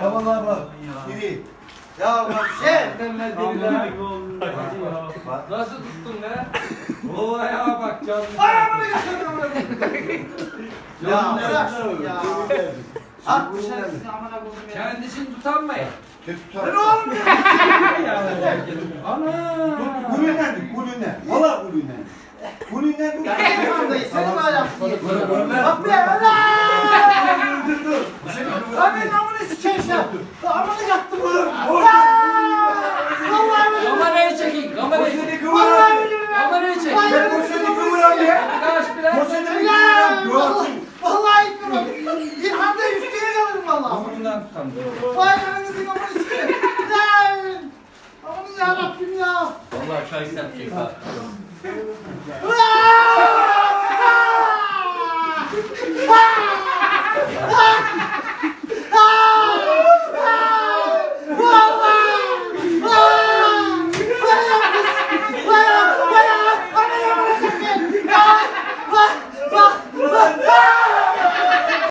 Tamam abi. İyi. Ya bak Gel. Nasıl tuttun lan? Olaya bak canım. Ayağımını götürdüm. Ya bırak şunu ya. At dışarısını amına koydum ya. Kendisini tutanmayın. Tutar. oğlum ya. Ana. Mi? Kulünden. Valla kulünden. Kulünden mi? Ya ne durumdayız? Senin mi ayaksın? Böyle. Bak be lan. Ben amına sikeyim ya. Amına yattım oğlum. Vallahi öyle. Kamerayı çekin. Kamerayı. Poşeti Vallahi kıvıran. öyle. Kamerayı çek. Vallahi Ben poşeti kıvıran ya. Kaç biraz. Poşeti Ya kıvıran. vallahi, gitmem. Bir hafta üstüne kalırım vallahi. Burnundan tutan. Vay anasını amına sikeyim. Lan. Aman yarabbim ya. Vallahi çay serpecek ha.